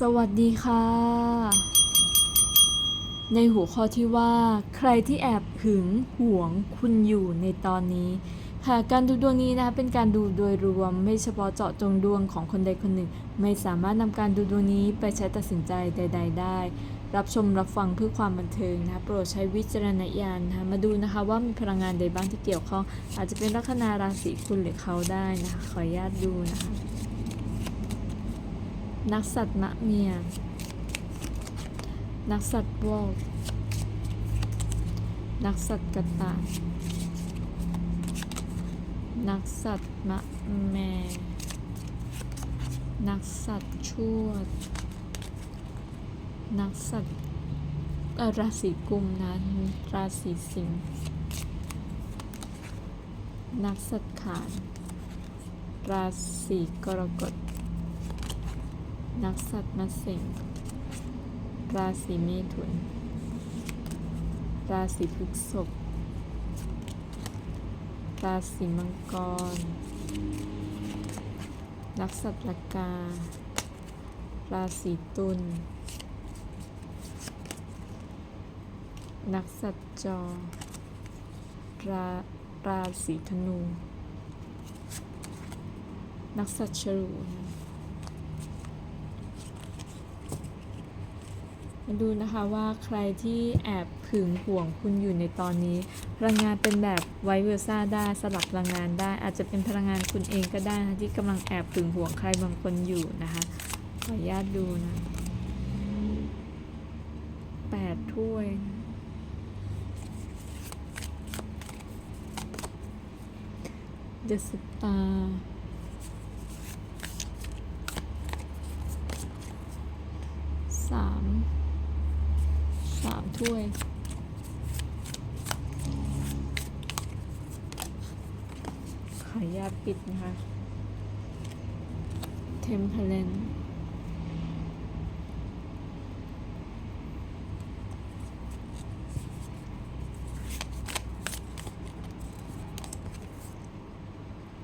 สวัสดีค่ะ ในหัวข้อที่ว่าใครที่แอบหึงหวงคุณอยู่ในตอนนี้ ค่ะการดูดวงนี้นะคะเป็นการดูโดยรวมไม่เฉพาะเจาะจงดวงของคนใดคนหนึ่ง ไม่สามารถนำการดูดวงนี้ไปใช้ตัดสินใจใด ๆ ได้ รับชมรับฟังเพื่อความบันเทิงนะคะโปรดใช้วิจารณญาณนะคะมาดูนะคะว่ามีพลังงานใดบ้างที่เกี่ยวข้อง อาจจะเป็นลัคนาราศีคุณหรือเขาได้นะคะขออนุญาตดูนะคะ นักสัตว์มะเมีย นักสัตว์วอกนักสัตว์กระต่ายนักสัตว์มะแม่นักสัตว์ชวด นักสัตว์ราศีกุมนะราศีสิงห์ นักสัตว์ขาน ราศีกรกฎ นักสัตว์มะเส็งราศีเมถุน ราศีพฤษภราศีมังกร นักสัตว์ละกา ราศีตุล นักสัตว์จอ ราราศีธนู นักสัตว์ฉลูนะ มาดูนะคะว่าใครที่แอบผึงห่วงคุณอยู่ในตอนนี้ พลังงานเป็นแบบไวเวอร์ซ่าได้สลับพลังงานได้ อาจจะเป็นพลังงานคุณเองก็ได้นะที่กำลังแอบผึงห่วงใครบางคนอยู่นะคะขออนุญาตดูนะแปดถ้วยเดอะสตาร์สาม ด้วยขออนุญาปิดนะคะ เทมเพลน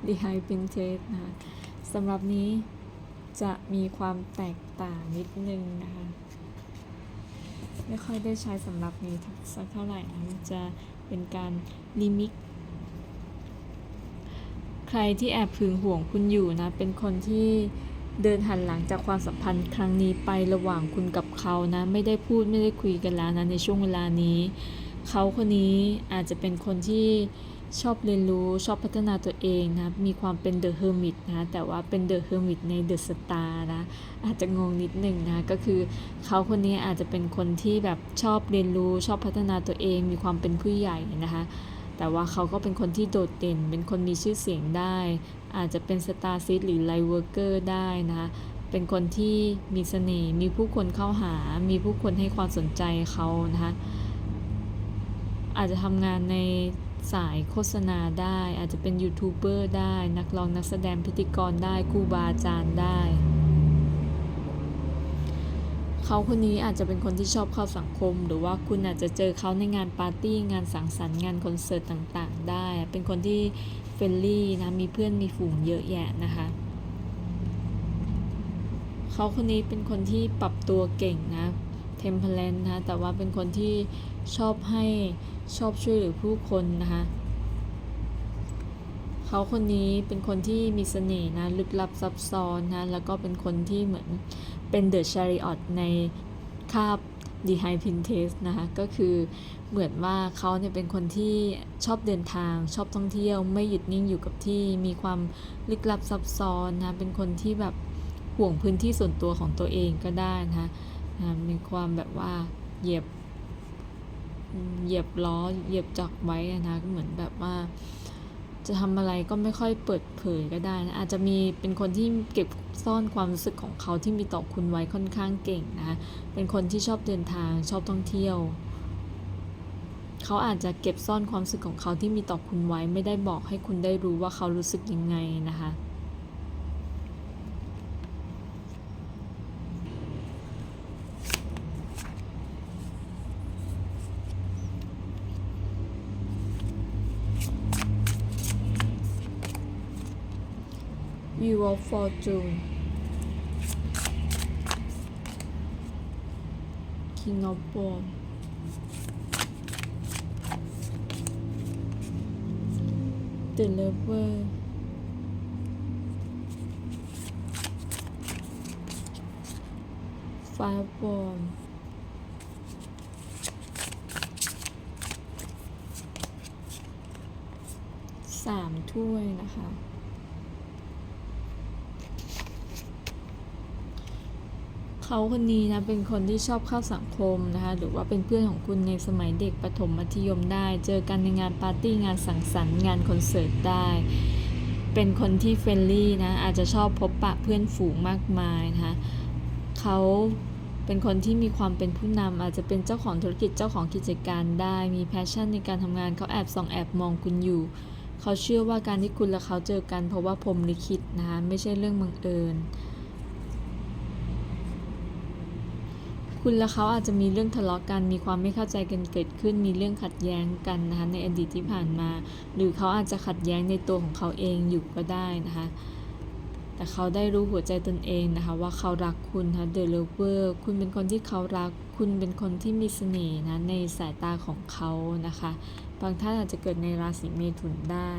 ดีไฮพินเทสนะคะสำหรับนี้จะมีความแตกต่างนิดนึงนะคะ ไม่ค่อยได้ใช้สำหรับนี้สักเท่าไหร่นะมันจะเป็นการลิมิตใครที่แอบพึงห่วงคุณอยู่นะ เป็นคนที่เดินหันหลังจากความสัมพันธ์ครั้งนี้ไประหว่างคุณกับเขานะ ไม่ได้พูดไม่ได้คุยกันแล้วนะในช่วงเวลานี้ เขาคนนี้อาจจะเป็นคนที่ ชอบเรียนรู้ชอบพัฒนาตัวเองนะ มีความเป็นเดอะเฮอร์มิตนะแต่ว่าเป็นเดอะเฮอร์มิตในเดอะสตาร์นะ อาจจะงงนิดหนึ่งนะก็คือเขาคนนี้อาจจะเป็นคนที่แบบชอบเรียนรู้ชอบพัฒนาตัวเอง มีความเป็นผู้ใหญ่นะคะแต่ว่าเขาก็เป็นคนที่โดดเด่น เป็นคนมีชื่อเสียงได้ อาจจะเป็นสตาร์ซิสหรือไลเวอร์เกอร์ได้นะคะเป็นคนที่มีเสน่ห์มีผู้คนเข้าหา มีผู้คนให้ความสนใจเขานะคะอาจจะทำงานใน สายโฆษณาได้ อาจจะเป็นยูทูบเบอร์ได้ นักร้องนักแสดงพิธีกรได้ครูบาอาจารย์ได้ เขาคนนี้อาจจะเป็นคนที่ชอบเข้าสังคม หรือว่าคุณอาจจะเจอเขาในงานปาร์ตี้ งานสังสรรค์งานคอนเสิร์ตต่างๆ ได้ เป็นคนที่เฟรนลี่นะมีเพื่อนมีฝูงเยอะแยะนะคะเขาคนนี้เป็นคนที่ปรับตัวเก่งนะเทมเพลนนะแต่ว่าเป็นคนที่ ชอบให้ชอบช่วยเหลือผู้คนนะคะเขาคนนี้เป็นคนที่มีเสน่ห์นะลึกลับซับซ้อนนะแล้วก็เป็นคนที่เหมือนเป็นเดอะชาริออตในคาบดีไฮพินเทสนะคะก็คือเหมือนว่าเขาเนี่ยเป็นคนที่ชอบเดินทาง ชอบท่องเที่ยว ไม่หยุดนิ่งอยู่กับที่มีความลึกลับซับซ้อนนะเป็นคนที่แบบห่วงพื้นที่ส่วนตัวของตัวเองก็ได้นะคะนะมีความแบบว่าเหยียบ เหยียบล้อเหยียบจักไว้อะนะก็เหมือนแบบว่า จะทำอะไรก็ไม่ค่อยเปิดเผยก็ได้นะอาจจะมีเป็นคนที่เก็บซ่อนความรู้สึกของเขาที่มีต่อคุณไว้ค่อนข้างเก่งนะเป็นคนที่ชอบเดินทางชอบท่องเที่ยว เขาอาจจะเก็บซ่อนความรู้สึกของเขาที่มีต่อคุณไว้ ไม่ได้บอกให้คุณได้รู้ว่าเขารู้สึกยังไงนะคะ View of Fortune King of Wands The Lover Five of Wands สามถ้วยนะคะ เขาคนนี้นะเป็นคนที่ชอบเข้าสังคมนะคะหรือว่าเป็นเพื่อนของคุณในสมัยเด็กประถมมัธยมได้ เจอกันในงานปาร์ตี้งานสังสรรค์งานคอนเสิร์ตได้ เป็นคนที่เฟรนลี่นะอาจจะชอบพบปะเพื่อนฝูงมากมายนะคะเขาเป็นคนที่มีความเป็นผู้นำอาจจะเป็นเจ้าของธุรกิจเจ้าของกิจการได้มีแพชชั่นในการทำงานเขาแอบส่องแอบมองคุณอยู่ เขาเชื่อว่าการที่คุณและเขาเจอกัน เพราะว่าพรหมลิขิตนะคะไม่ใช่เรื่องบังเอิญ คุณและเขาอาจจะมีเรื่องทะเลาะกัน มีความไม่เข้าใจกันเกิดขึ้น มีเรื่องขัดแย้งกันนะคะในอดีตที่ผ่านมา หรือเขาอาจจะขัดแย้งในตัวของเขาเองอยู่ก็ได้นะคะ แต่เขาได้รู้หัวใจตนเองนะคะว่าเขารักคุณนะ The Lover คุณเป็นคนที่เขารัก คุณเป็นคนที่มีเสน่ห์นะในสายตาของเขานะคะ บางท่านอาจจะเกิดในราศีเมถุนได้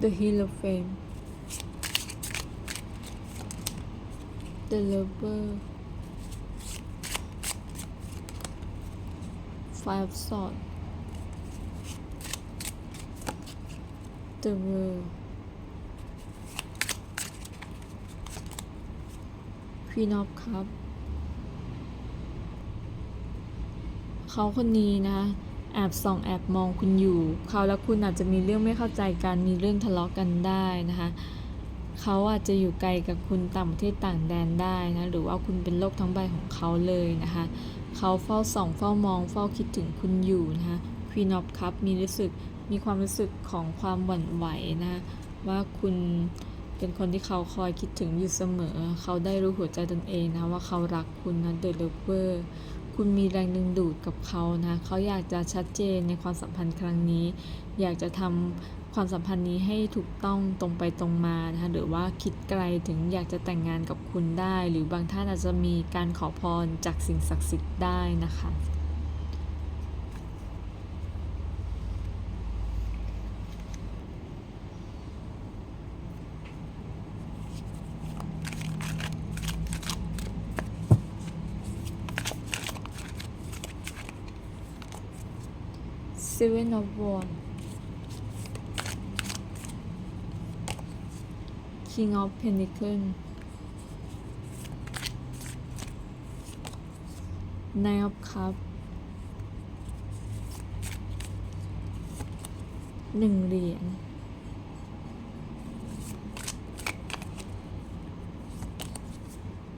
The Hierophant The Lover Five Sword The World Queen of Cup เขาคนนี้นะแอบส่องแอบมองคุณอยู่ เขาและคุณอาจจะมีเรื่องไม่เข้าใจกัน มีเรื่องทะเลาะกันได้นะคะ เขาอาจจะอยู่ไกลกับคุณต่างประเทศต่างแดนได้นะหรือว่าคุณเป็นโลกทั้งใบของเขาเลยนะคะเขาเฝ้าส่องเฝ้ามองเฝ้าคิดถึงคุณอยู่นะคะ Queen of Cup มีรู้สึกมีความรู้สึกของความหวั่นไหวนะว่าคุณเป็นคนที่เขาคอยคิดถึงอยู่เสมอ เขาได้รู้หัวใจตนเองนะว่าเขารักคุณนะ The Lover คุณมีแรงดึงดูดกับเขานะ เขาอยากจะชัดเจนในความสัมพันธ์ครั้งนี้ อยากจะทำ ความสัมพันธ์นี้ให้ถูกต้องตรงไปตรงมานะคะหรือว่าคิดไกลถึงอยากจะแต่งงานกับคุณได้ หรือบางท่านอาจจะมีการขอพรจากสิ่งศักดิ์สิทธิ์ได้นะคะ Seven of w a n d King of Pentacle Nine of Cup หนึ่งเหรียญ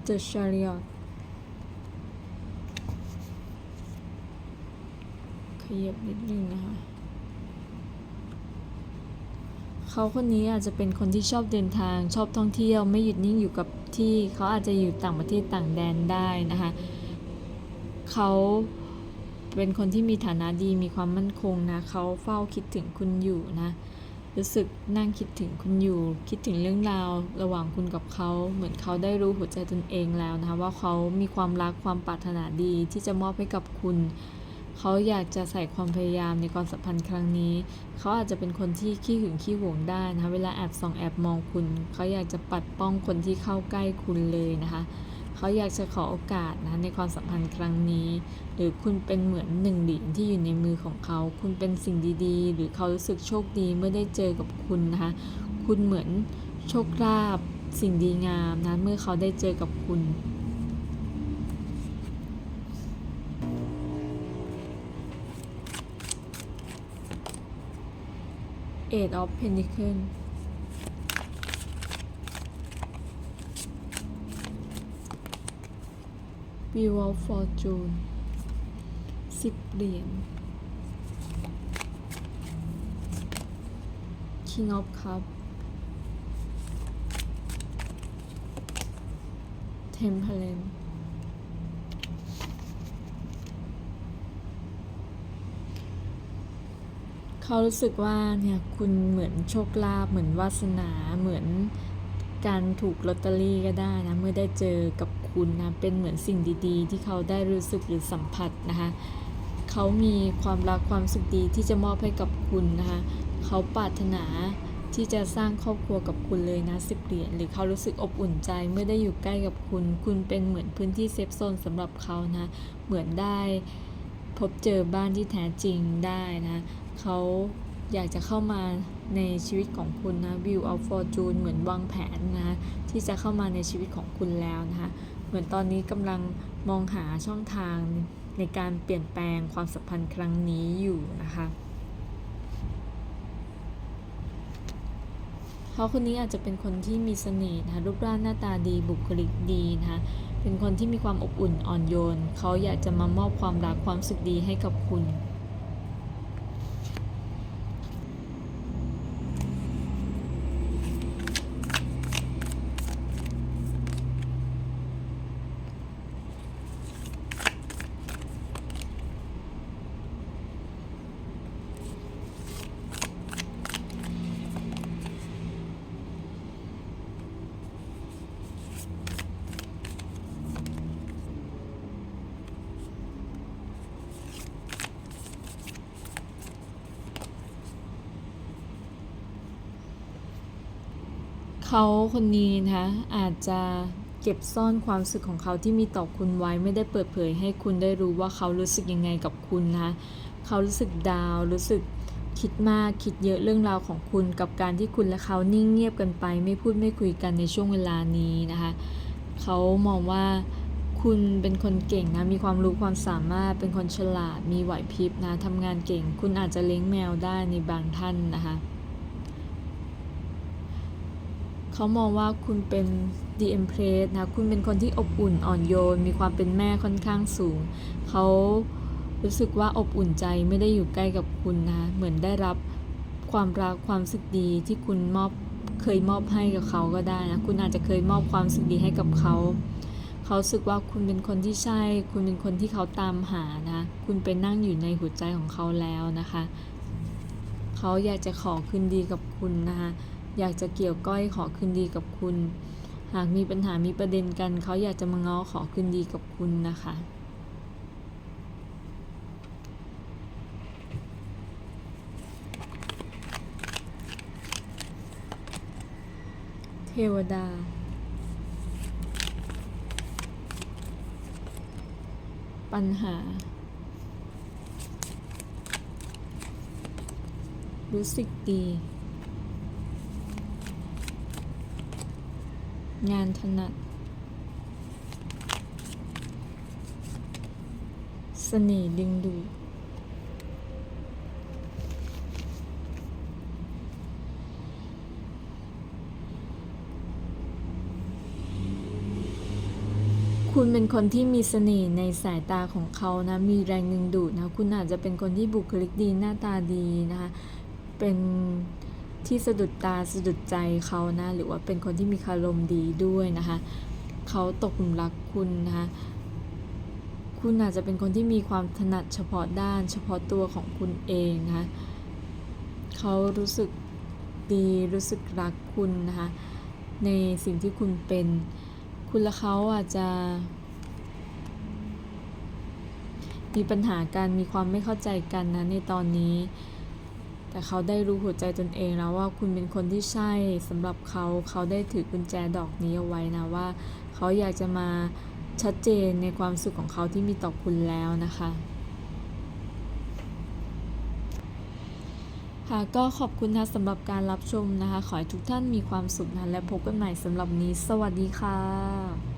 The Chariot ขยับนิดนึงนะคะ เขาคนนี้อาจจะเป็นคนที่ชอบเดินทาง ชอบท่องเที่ยว ไม่หยุดนิ่งอยู่กับที่เขาอาจจะอยู่ต่างประเทศต่างแดนได้นะคะเขาเป็นคนที่มีฐานะดีมีความมั่นคงนะเขาเฝ้าคิดถึงคุณอยู่นะ รู้สึกนั่งคิดถึงคุณอยู่ คิดถึงเรื่องราวระหว่างคุณกับเขา เหมือนเขาได้รู้หัวใจตนเองแล้วนะคะว่าเขามีความรักความปรารถนาดีที่จะมอบให้กับคุณ เขาอยากจะใส่ความพยายามในความสัมพันธ์ครั้งนี้ เขาอาจจะเป็นคนที่ขี้หึงขี้หวงได้นะคะ เวลาแอบส่องแอบมองคุณ เขาอยากจะปัดป้องคนที่เข้าใกล้คุณเลยนะคะ เขาอยากจะขอโอกาสนะในความสัมพันธ์ครั้งนี้ หรือคุณเป็นเหมือนหนึ่งเหรียญที่อยู่ในมือของเขา คุณเป็นสิ่งดีๆ หรือเขารู้สึกโชคดีเมื่อได้เจอกับคุณนะคะ คุณเหมือนโชคลาภสิ่งดีงามนะเมื่อเขาได้เจอกับคุณ Eight of Pentacles Wheel of Fortune สิบเหรียญ King of Cups Temperance เขารู้สึกว่าเนี่ยคุณเหมือนโชคลาภเหมือนวาสนาเหมือนการถูกลอตเตอรี่ก็ได้นะเมื่อได้เจอกับคุณนะเป็นเหมือนสิ่งดีๆ ที่เขาได้รู้สึกหรือสัมผัสนะคะเขามีความรักความสุขดีที่จะมอบให้กับคุณนะคะเขาปรารถนาที่จะสร้างครอบครัวกับคุณเลยนะสิบเหรียญหรือเขารู้สึกอบอุ่นใจเมื่อได้อยู่ใกล้กับคุณ คุณเป็นเหมือนพื้นที่เซฟโซนสำหรับเขานะเหมือนได้พบเจอบ้านที่แท้จริงได้นะ เขาอยากจะเข้ามาในชีวิตของคุณนะ View of Fortune เหมือนวางแผนนะที่จะเข้ามาในชีวิตของคุณแล้วนะคะเหมือนตอนนี้กำลังมองหาช่องทางในการเปลี่ยนแปลงความสัมพันธ์ครั้งนี้อยู่นะคะเขาคนนี้อาจจะเป็นคนที่มีเสน่ห์นะคะรูปร่างหน้าตาดีบุคลิกดีนะคะเป็นคนที่มีความอบอุ่นอ่อนโยนเขาอยากจะมามอบความรักความสุขดีให้กับคุณ เขาคนนี้นะคะอาจจะเก็บซ่อนความรู้สึกของเขาที่มีต่อคุณไว้ไม่ได้เปิดเผยให้คุณได้รู้ว่าเขารู้สึกยังไงกับคุณนะคะเขารู้สึกดาวรู้สึกคิดมากคิดเยอะเรื่องราวของคุณกับการที่คุณและเขานิ่งเงียบกันไป ไม่พูดไม่คุยกันในช่วงเวลานี้นะคะเขามองว่าคุณเป็นคนเก่งนะมีความรู้ความสามารถเป็นคนฉลาดมีไหวพริบนะทำงานเก่ง คุณอาจจะเลี้ยงแมวได้ในบางท่านนะคะ เขามองว่าคุณเป็น The Empress นะ คุณเป็นคนที่อบอุ่นอ่อนโยน มีความเป็นแม่ค่อนข้างสูง เขารู้สึกว่าอบอุ่นใจไม่ได้อยู่ใกล้กับคุณนะ เหมือนได้รับความรักความสึกดีที่คุณมอบเคยมอบให้กับเขาก็ได้นะ คุณอาจจะเคยมอบความสึกดีให้กับเขา เขาสึกว่าคุณเป็นคนที่ใช่ คุณเป็นคนที่เขาตามหานะ คุณเป็นนั่งอยู่ในหัวใจของเขาแล้วนะคะ เขาอยากจะขอคืนดีกับคุณนะคะ อยากจะเกี่ยวก้อยขอคืนดีกับคุณ หากมีปัญหามีประเด็นกัน เขาอยากจะมาง้อขอคืนดีกับคุณนะคะ เทวดาปัญหา รู้สึกดี งานถนัด เสน่ห์ดึงดูดคุณเป็นคนที่มีเสน่ห์ในสายตาของเขานะ มีแรงดึงดูดนะ คุณอาจจะเป็นคนที่บุคลิกดีหน้าตาดีนะคะ เป็น ที่สะดุดตาสะดุดใจเขานะ หรือว่าเป็นคนที่มีคารมดีด้วยนะคะเขาตกหลุมรักคุณนะคะคุณอาจจะเป็นคนที่มีความถนัดเฉพาะด้าน เฉพาะตัวของคุณเองนะคะเขารู้สึกดีรู้สึกรักคุณนะคะในสิ่งที่คุณเป็น คุณและเขาอาจจะ มีปัญหาการมีความไม่เข้าใจกันนะในตอนนี้ แต่เขาได้รู้หัวใจตนเองแล้วว่าคุณเป็นคนที่ใช่สำหรับเขาเขาได้ถือกุญแจดอกนี้เอาไว้นะว่า เขาอยากจะมาชัดเจนในความสุขของเขาที่มีต่อคุณแล้วนะคะค่ะก็ขอบคุณนะสำหรับการรับชมนะคะ ขอให้ทุกท่านมีความสุขนะและพบกันใหม่สำหรับนี้ สวัสดีค่ะ